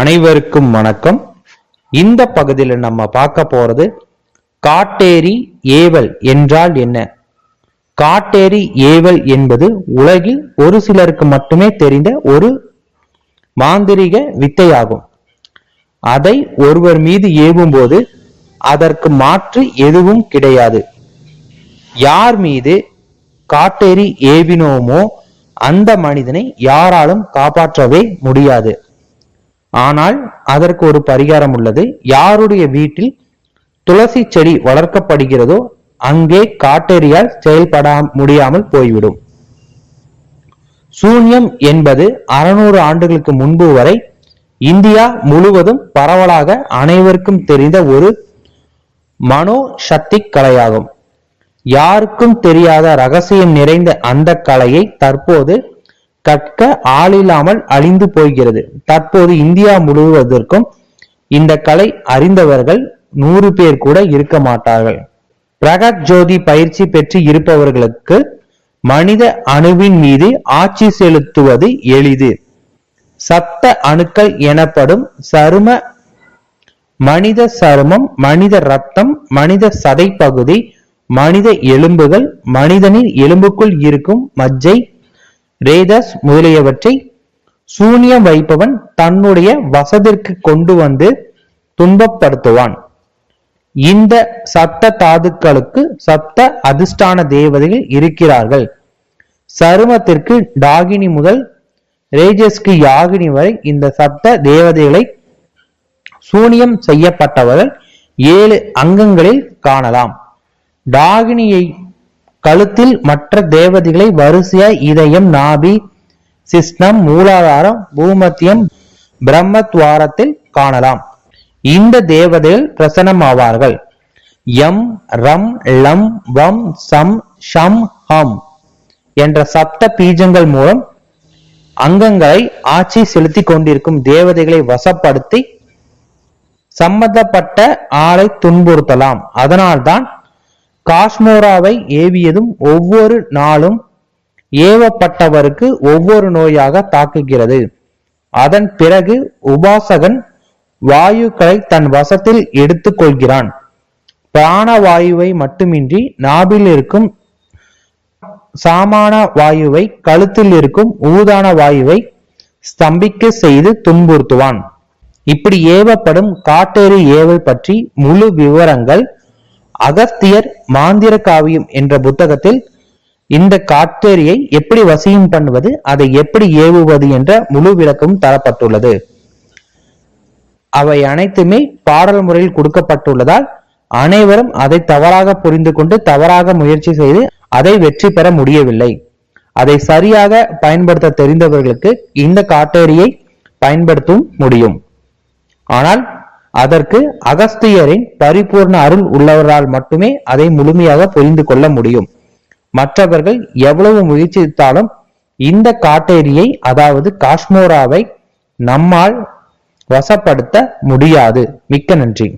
அனைவருக்கும் வணக்கம். இந்த பகுதியில் நம்ம பார்க்க போறது காட்டேரி ஏவல் என்றால் என்ன? காட்டேரி ஏவல் என்பது உலகில் ஒரு சிலருக்கு மட்டுமே தெரிந்த ஒரு மாந்திரிக வித்தையாகும். அதை ஒருவர் மீது ஏவும்போது அதற்கு மாற்று எதுவும் கிடையாது. யார் மீது காட்டேரி ஏவினோமோ அந்த மனிதனை யாராலும் காப்பாற்றவே முடியாது. ஆனால் அதற்கு ஒரு பரிகாரம் உள்ளது. யாருடைய வீட்டில் துளசி செடி வளர்க்கப்படுகிறதோ அங்கே காட்டேரியால் செயல்பட முடியாமல் போய்விடும். சூன்யம் என்பது அறுநூறு ஆண்டுகளுக்கு முன்பு வரை இந்தியா முழுவதும் பரவலாக அனைவருக்கும் தெரிந்த ஒரு மனோ சக்தி கலையாகும். யாருக்கும் தெரியாத ரகசியம் நிறைந்த அந்த கலையை தற்போது கற்க ஆளில்லாமல் அழிந்து போகிறது. தற்போது இந்தியா முழுவதற்கும் இந்த கலை அறிந்தவர்கள் நூறு பேர் கூட இருக்க மாட்டார்கள். பிரகத் ஜோதி பயிற்சி பெற்று இருப்பவர்களுக்கு மனித அணுவின் மீது ஆட்சி செலுத்துவது எளிது. சப்த அணுக்கள் எனப்படும் சரும மனித சருமம் மனித ரத்தம் மனித சதை பகுதி மனித எலும்புகள் மனிதனின் எலும்புக்குள் இருக்கும் மஜ்ஜை ரேதஸ் முதலியவற்றை சூனியம் வைப்பவன் தன்னுடைய வசதிற்கு கொண்டு வந்து துன்பப்படுத்துவான். இந்த சப்த தாதுக்களுக்கு சப்த அதிர்ஷ்டான தேவதைகள் இருக்கிறார்கள். சருமத்திற்கு டாகினி முதல் ரேஜஸ்க்கு யாகினி வரை இந்த சப்த தேவதைகளை சூனியம் செய்யப்பட்டவர்கள் ஏழு அங்கங்களில் காணலாம். டாகினியை கழுத்தில் மற்ற தேவதைகளை வரிசையா இதயம் நாபி சிஸ்னம் மூலாதாரம் பூமத்தியம் பிரம்மத்வாரத்தில் காணலாம். இந்த தேவதைகள் பிரசனமாவார்கள் யம் ரம் லம் வம் சம் ஷம் ஹம் என்ற சப்த பீஜங்கள் மூலம் அங்கங்களை ஆட்சி செலுத்தி கொண்டிருக்கும் தேவதைகளை வசப்படுத்தி சம்பந்தப்பட்ட ஆளை துன்புறுத்தலாம். அதனால்தான் காஷ்மோராவை ஏவியதும் ஒவ்வொரு நாளும் ஏவப்பட்டவருக்கு ஒவ்வொரு நோயாக தாக்குகிறது. அதன் பிறகு உபாசகன் வாயுக்களை தன் வசத்தில் எடுத்துக்கொள்கிறான் பிராண பிராணவாயுவை மட்டுமின்றி நாபில் இருக்கும் சாமான வாயுவை கழுத்தில் இருக்கும் ஊதான வாயுவை ஸ்தம்பிக்க செய்து துன்புறுத்துவான். இப்படி ஏவப்படும் காட்டேறு ஏவல் பற்றி முழு விவரங்கள் அகஸ்தியர் மாந்திர காவியம் என்ற புத்தகத்தில் இந்த காட்டேரியை எப்படி வசியம் பண்ணுவது அதை எப்படி ஏவுவது என்ற முழு விளக்கமும் தரப்பட்டுள்ளது. அவை அனைத்துமே பாடல் முறையில் கொடுக்கப்பட்டுள்ளதால் அனைவரும் அதை தவறாக புரிந்து கொண்டு தவறாக முயற்சி செய்து அதை வெற்றி பெற முடியவில்லை. அதை சரியாக பயன்படுத்த தெரிந்தவர்களுக்கு இந்த காட்டேரியை பயன்படுத்தவும் முடியும். ஆனால் அதற்கு அகஸ்தியரின் பரிபூர்ண அருள் உள்ளவரால் மட்டுமே அதை முழுமையாக புரிந்து கொள்ள முடியும். மற்றவர்கள் எவ்வளவு முயற்சித்தாலும் இந்த காட்டேரியை அதாவது காஷ்மோராவை நம்மால் வசப்படுத்த முடியாது. மிக்க நன்றி.